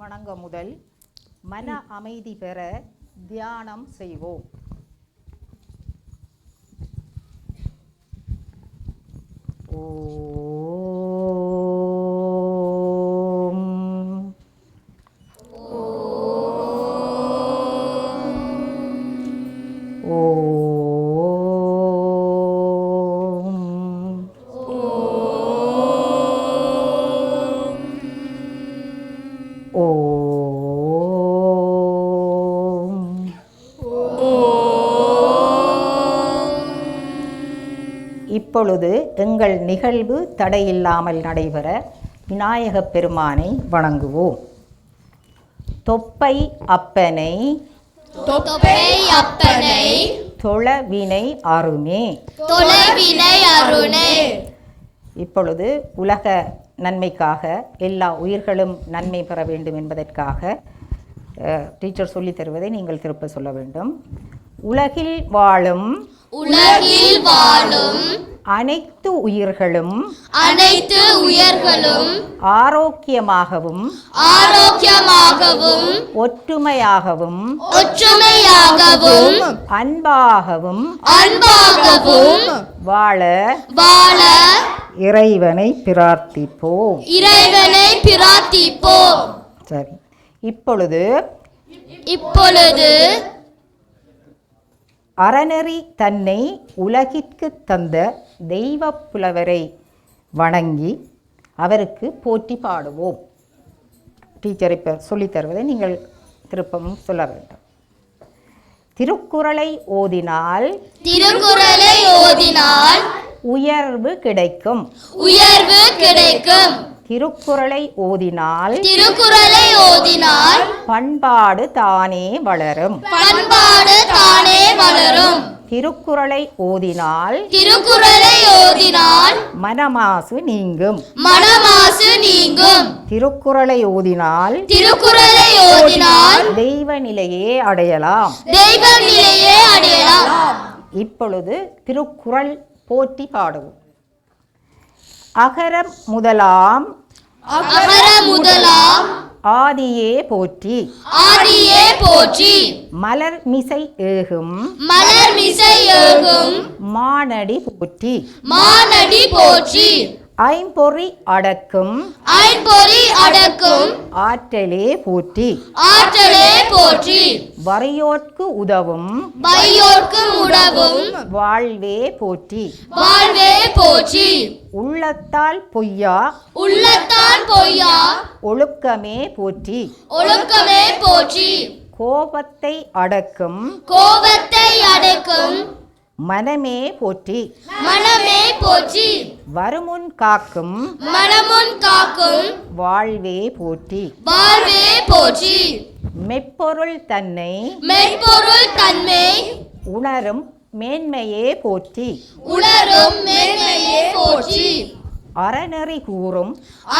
வணங்க முதல் மன அமைதி பெற தியானம் செய்வோம். ஓ. இப்பொழுது எங்கள் நிகழ்வு தடையில்லாமல் நடைபெற விநாயகப் பெருமானை வணங்குவோம். தொப்பை அப்பனை தொப்பை அப்பனை தொழவினை அருமே. தொலைவினை அருணே இப்பொழுது உலக நன்மைக்காக எல்லா உயிர்களும் நன்மை பெற வேண்டும் என்பதற்காக டீச்சர் சொல்லித் தருவதை நீங்கள் திருப்ப சொல்ல வேண்டும். உலகில் வாழும் உலகில் வாழும் அனைத்து உயிர்களும் அனைத்து உயர்களும் ஆரோக்கியமாகவும் ஆரோக்கியமாகவும் ஒற்றுமையாகவும் ஒற்றுமையாகவும் அன்பாகவும் அன்பாகவும் வாழ வாழ இறைவனை பிரார்த்திப்போம். இறைவனை பிரார்த்திப்போம். சரி. இப்பொழுது இப்பொழுது அறநெறி தன்னை உலகிற்கு தந்த தெய்வப் புலவரை வணங்கி அவருக்கு போற்றி பாடுவோம். டீச்சர் இப்போ சொல்லித் தருவதை நீங்கள் திருப்பவும் சொல்ல வேண்டும். திருக்குறளை ஓதினால் திருக்குறளை ஓதினால் உயர்வு கிடைக்கும். உயர்வு கிடைக்கும். திருக்குறளை ஓதினால் திருக்குறளை ஓதினால் பண்பாடு தானே வளரும். பண்பாடு தானே வளரும். திருக்குறளை ஓதினால் திருக்குறளை ஓதினால் மனமாசு நீங்கும். மனமாசு நீங்கும். திருக்குறளை ஓதினால் திருக்குறளை ஓதினால் தெய்வ நிலையே அடையலாம். தெய்வ நிலையே அடையலாம். இப்பொழுது திருக்குறள் போற்றி பாடுவோம். அகரம் முதலாம் அகர முதலாம் ஆதியே போற்றி. ஆதியே போற்றி. மலர் மிசை ஏகும். மலர் மிசை ஏகும். மானடி போற்றி. மானடி போற்றி. ஐம்பொறி அடக்கும். ஐம்பொறி அடக்கும். ஆற்றலே போற்றி. ஆற்றலே போற்றி. வறியோர்க்கு உதவும். பையோர்க்கு உடவும் வாழ்வே போற்றி. வாழ்வே போற்றி. உள்ளத்தால் பொய்யா. உள்ளத்தான் பொய்யா. ஒழுக்கமே போற்றி. ஒழுக்கமே போற்றி. கோபத்தை அடக்கும். கோபத்தை அடக்கும். மனமே போற்றி. மனமே போற்றி. வருமுன் காக்கும் மனமுன் காக்கும் வாழ்வே போற்றி. வாழ்வே போற்றி. மெப்பொருள் தன்னை மென்பொருள் தன்மை உணரும் மேன்மையே போற்றி. உணரும் மேன்மையே போற்றி. அறநெறி கூறும்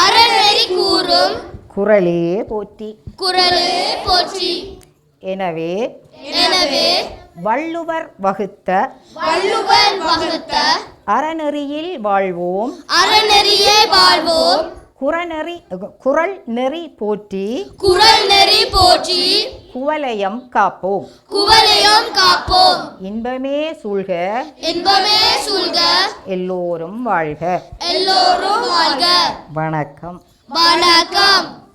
அறநெறி கூறும் குரலே போற்றி. குரலே போற்றி. எனவே எனவே வள்ளுவர் வகுத்த வள்ளுவர் வகுத்த அறநெறியில் வாழ்வோம். அறநெறியே வாழ்வோம். குறநெறி குறள் நெறி போற்றி. குரல் நெறி போற்றி. குவலயம் காப்போம். குவலயம் காப்போம். இன்பமே சூழ்க. இன்பமே சூழ்க. எல்லோரும் வாழ்க. எல்லோரும் வாழ்க. வணக்கம். வணக்கம்.